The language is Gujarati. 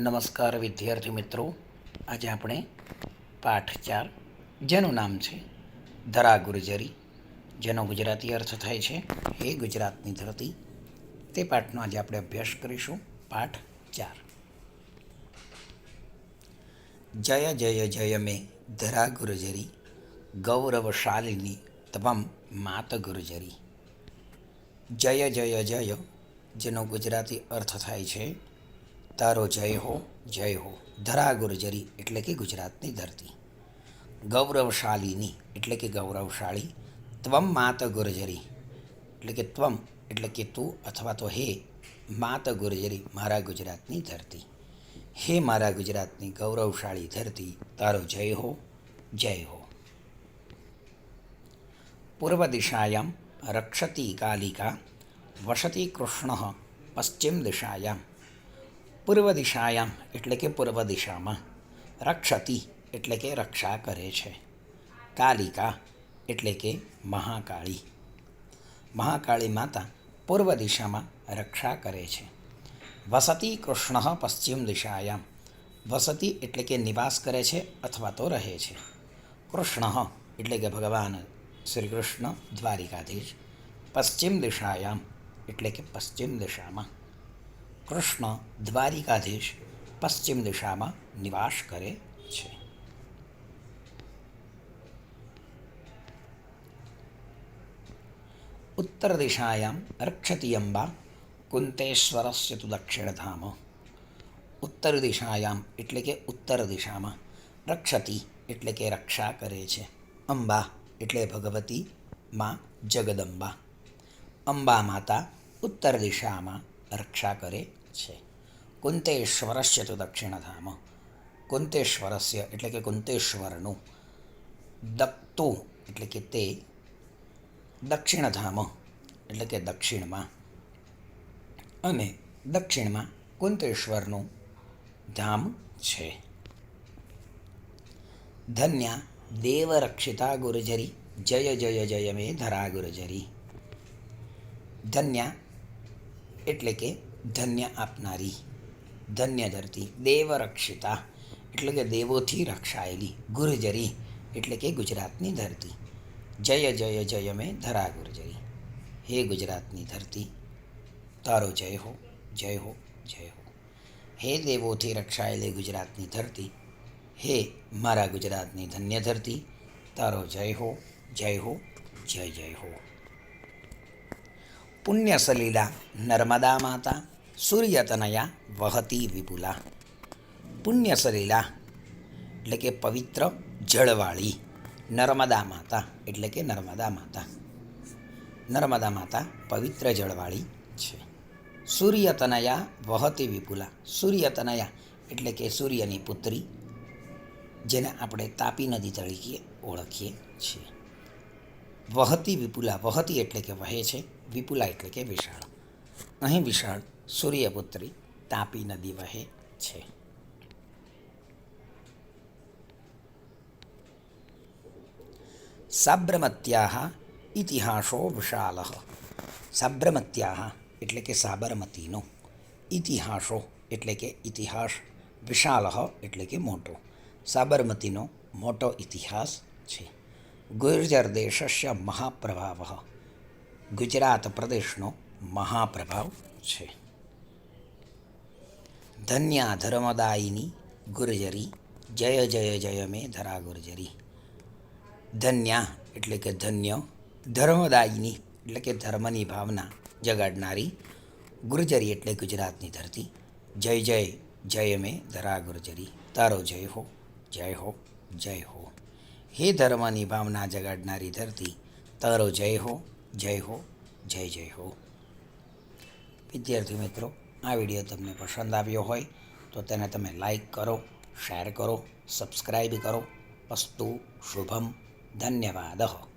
નમસ્કાર વિદ્યાર્થી મિત્રો. આજે આપણે પાઠ ચાર, જેનું નામ છે ધરા ગુર્જરી. જેનો ગુજરાતી અર્થ થાય છે, હે ગુજરાતની ધરતી. તે પાઠનો આજે આપણે અભ્યાસ કરીશું. પાઠ ચાર. જય જય જય મે ધરા ગુર્જરી, ગૌરવશાલિની તમામ માત ગુર્જરી. જય જય જય, જેનો ગુજરાતી અર્થ થાય છે તારો જય હો જય હો. ધરા ગુર્જરી એટલે કે ગુજરાતની ધરતી. ગૌરવશાલીની એટલે કે ગૌરવશાળી. ત્વમ માત ગુર્જરી એટલે કે ત્વમ એટલે કે તું અથવા તો હે માત ગુર્જરી મારા ગુજરાતની ધરતી. હે મારા ગુજરાતની ગૌરવશાળી ધરતી, તારો જય હો જય હો. પૂર્વ દિશાયામ રક્ષતી કાલિકા, વસતી કૃષ્ણ પશ્ચિમ દિશાયામ. પૂર્વ દિશાયામ એટલે કે પૂર્વ દિશામાં રક્ષતી એટલે કે રક્ષા કરે છે. કાલિકા એટલે કે મહાકાળી. મહાકાળી માતા પૂર્વ દિશામાં રક્ષા કરે છે. વસતી કૃષ્ણ પશ્ચિમ દિશાયામ. વસતી એટલે કે નિવાસ કરે છે અથવા તો રહે છે. કૃષ્ણ એટલે કે ભગવાન શ્રી કૃષ્ણ દ્વારિકાધીશ. પશ્ચિમ દિશાયામ એટલે કે પશ્ચિમ દિશામાં. કૃષ્ણ દ્વારિકાધીશ પશ્ચિમ દિશામાં નિવાસ કરે છે. ઉત્તર દિશાયામ રક્ષતી અંબા કુંતેશ્વરસ્ય તુ દક્ષિણધામ. ઉત્તર દિશાયામ એટલે કે ઉત્તર દિશામાં રક્ષતી એટલે કે રક્ષા કરે છે. અંબા એટલે ભગવતી માં જગદંબા. અંબા માતા ઉત્તર દિશામાં રક્ષા કરે છે. કુંતેશ્વરસ્ય તો દક્ષિણધામ. કુંતેશ્વરસ્ય એટલે કે કુંતેશ્વરનું દત્તુ એટલે કે તે દક્ષિણધામ એટલે કે દક્ષિણમાં. અને દક્ષિણમાં કુંતેશ્વરનું ધામ છે. ધન્યા દેવરક્ષિતા ગુરુજરી. જય જય જય મે ધરા ગુરુજરી. ધન્યા એટલે કે ધન્ય આપનારી ધન્ય ધરતી દેવરક્ષિતા એટલે કે દેવોથી રક્ષાયેલી ગુર્જરી એટલે કે ગુજરાતની ધરતી જય જય જય મેં ધરા ગુર્જરી હે ગુજરાતની ધરતી તારો જય હો જય હો જય હો હે દેવોથી રક્ષાયેલી ગુજરાતની ધરતી હે મારા ગુજરાતની ધન્ય ધરતી તારો જય હો જય હો જય જય હો પુણ્યસલીલા નર્મદા માતા સૂર્યતનયા વહતી વિપુલા પુણ્યસલીલા એટલે કે પવિત્ર જળવાળી નર્મદા માતા, એટલે કે નર્મદા માતા। નર્મદા માતા પવિત્ર જળવાળી છે। સૂર્યતનયા વહતી વિપુલા, સૂર્યતનયા એટલે કે સૂર્યની પુત્રી, જેને આપણે તાપી નદી તરીકે ઓળખીએ છીએ। વહતી વિપુલા, વહતી એટલે કે વહે છે વિપુલા એટલે કે વિશાળ? અહીં વિશાળ સૂર્યપુત્રી તાપી નદી વહે છે. સાબ્રમત્યા ઇતિહાસો વિશાલ. સાબ્રમત્યા એટલે કે સાબરમતીનો. ઇતિહાસો એટલે કે ઇતિહાસ. વિશાલ એટલે કે મોટો. સાબરમતીનો મોટો ઇતિહાસ છે. ગુર્જર દેશસ્ય મહાપ્રભાવ. ગુજરાત પ્રદેશનો મહાપ્રભાવ છે. ધન્યા ધર્મદાયિની ગુર્જરી, જય જય જય મે ધરા ગુર્જરી. ધન્યા એટલે કે ધન્ય, ધર્મદાયિની એટલે કે ધર્મની ભાવના જગાડનારી ગુર્જરી એટલે ગુજરાતની ધરતી. જય જય જય મે ધરા ગુર્જરી. તારો જય હો જય હો જય હો. હે ધર્મની ભાવના જગાડનારી ધરતી, તારો જય હો જય હો, જય જય હો. વિદ્યાર્થી મિત્રો, આ વીડિયો તમને પસંદ આવ્યો હોય તો તેને તમે લાઈક કરો શેર કરો સબસ્ક્રાઈબ કરો. અસ્તુ શુભમ. ધન્યવાદ.